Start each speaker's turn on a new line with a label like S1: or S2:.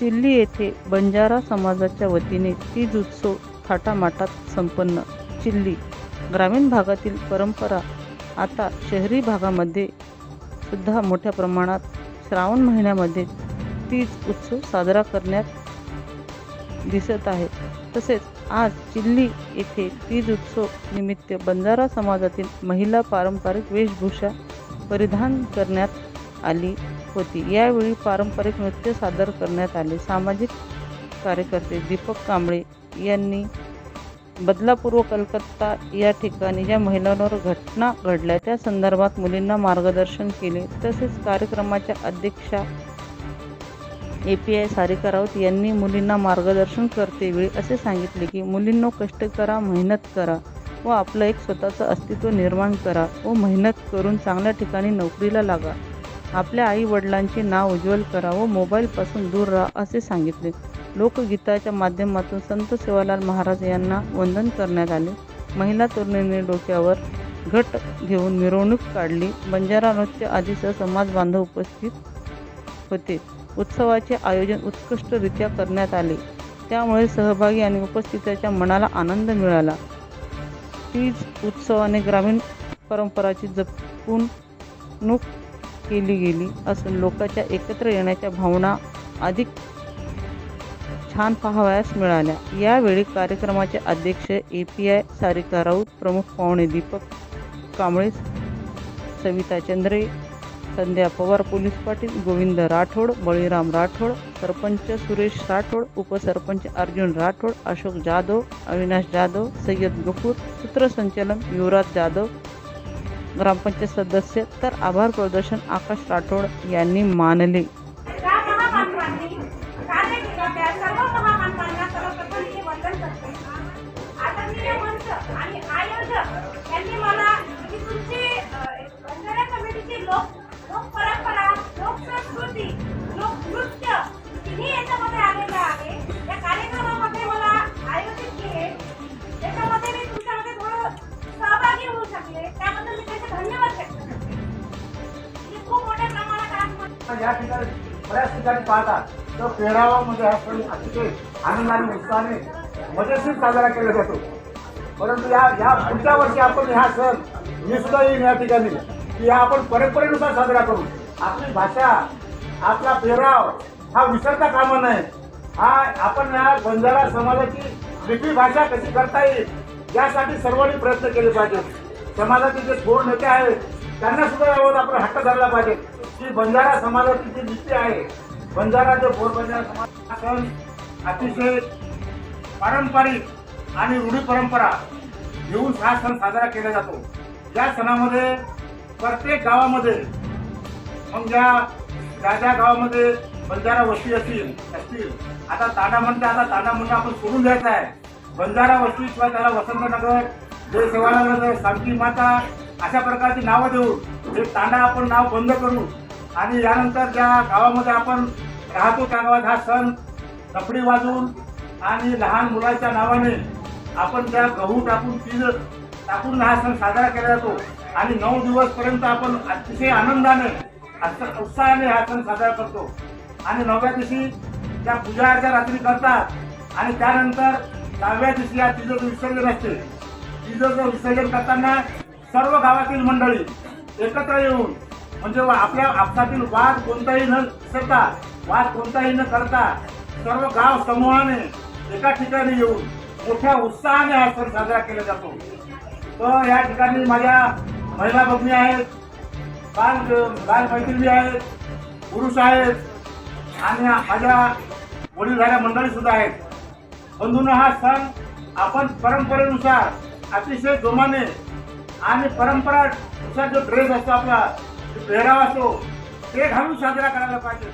S1: Chilli येथे बंजारा समाजाच्या वतीने तीज उत्सव थाटामाटात संपन्न. चिल्ली ग्रामीण भागातील परंपरा आता शहरी भागामध्ये सुद्धा मोठ्या प्रमाणात श्रावण महिन्यामध्ये तीज उत्सव साजरा करण्यात दिसत आहे. तसेच आज चिल्ली येथे तीज उत्सव निमित्त बंजारा समाजातील महिला पारंपरिक वेशभूषा परिधान करण्यात आली होती. यावेळी पारंपरिक नृत्य सादर करण्यात आले. सामाजिक कार्यकर्ते दीपक कांबळे यांनी बदलापूर्व कलकत्ता या ठिकाणी ज्या महिलांवर घटना घडल्या त्या संदर्भात मुलींना मार्गदर्शन केले. तसेच कार्यक्रमाच्या अध्यक्षा A P I Sarika Raut यांनी मुलींना मार्गदर्शन करतेवेळी असे सांगितले की मुलींनो कष्ट करा मेहनत करा व आपलं एक स्वतःचं अस्तित्व निर्माण करा व मेहनत करून चांगल्या ठिकाणी नोकरीला लागा. आपल्या आई वडिलांचे नाव उज्ज्वल करा व मोबाईलपासून दूर राहा असे सांगितले. लोकगीताच्या माध्यमातून संत सेवालाल महाराज यांना वंदन करण्यात आले. महिला तरुणीने डोक्यावर घट घेऊन मिरवणूक काढली. बंजारा नृत्य आदीसह समाज बांधव उपस्थित होते. उत्सवाचे आयोजन उत्कृष्टरित्या करण्यात आले. त्यामुळे सहभागी आणि उपस्थितांच्या मनाला आनंद मिळाला. तीज उत्सवाने ग्रामीण परंपराची जपणूक केली गेली. असून लोकांच्या एकत्र येण्याच्या भावना अधिक छान पाहावयास मिळाल्या. यावेळी कार्यक्रमाचे अध्यक्ष A P I Sarika Raut प्रमुख पाहुणे दीपक कांबळे सविता चंद्रे संध्या पवार पोलीस पाटील गोविंद राठोड बळीराम राठोड सरपंच सुरेश राठोड उपसरपंच अर्जुन राठोड अशोक जाधव अविनाश जाधव सय्यद गफूर सूत्रसंचालन युवराज जाधव ग्रामपंचायत सदस्य तर आभार प्रदर्शन आकाश राठोड यांनी मानले.
S2: या
S3: ठिकाणी बऱ्याच ठिकाणी पाहतात तर पेहरावामध्ये हा सण अतिशय आनंदाने उत्साहाने मजेशीर साजरा केला जातो. परंतु या या पुढच्या वर्षी आपण हा सण मी येईल या ठिकाणी की हा आपण परंपरेनुसार साजरा करू. आपली भाषा आपला पेहराव हा विसरता कामा नये. हा आपण या बंजारा समाजाची वेगळी भाषा कशी करता येईल यासाठी सर्वांनी प्रयत्न केले पाहिजेत. समाजाचे जे थोर नेते आहेत त्यांना सुद्धा यावर आपण हट्ट धरला पाहिजे. की बंजारा समाजाची जी दिसते आहे बंजारा जो भोर बंजारा समाज सण अतिशय पारंपरिक आणि रूढी परंपरा घेऊन हा सण साजरा केला जातो. या सणामध्ये प्रत्येक गावामध्ये मग ज्या ज्या ज्या गावामध्ये बंजारा वस्ती असतील असतील. आता ताडा म्हणते आता ताडा म्हणणं आपण सोडून द्यायचं आहे. बंजारा वस्ती किंवा त्याला वसंतनगर जय सेवानगर सामकी माता अशा प्रकारची नावं देऊन हे तांडा आपण नाव बंद करू. आणि यानंतर ज्या गावामध्ये आपण राहतो त्या गावात हा सण कपडे वाजवून आणि लहान मुलाच्या नावाने आपण त्या गहू टाकून तीज टाकून हा सण साजरा केला जातो. आणि नऊ दिवसपर्यंत आपण अतिशय आनंदाने उत्साहाने हा सण साजरा करतो. आणि नवव्या दिवशी त्या पूजा अर्चा रात्री करतात. आणि त्यानंतर दहाव्या दिवशी या तिचं विसर्जन असते. तिचं विसर्जन करताना सर्व गावातील मंडळी एकत्र येऊन म्हणजे आपल्या आपसातील वाद कोणताही न विसरता वाद कोणताही न करता सर्व गाव समूहाने एका ठिकाणी येऊन मोठ्या उत्साहाने हा सण साजरा केला जातो. तर या ठिकाणी माझ्या महिला भगिनी आहेत बाल बाल मैत्रिणी आहेत पुरुष आहेत आणि माझ्या वडीलधाऱ्या मंडळी सुद्धा आहेत. बंधून हा सण आपण परंपरेनुसार अतिशय जोमाने आणि परंपराचा जो ड्रेस असतो आपला पेहराव असतो ते घालून साजरा करायला पाहिजे.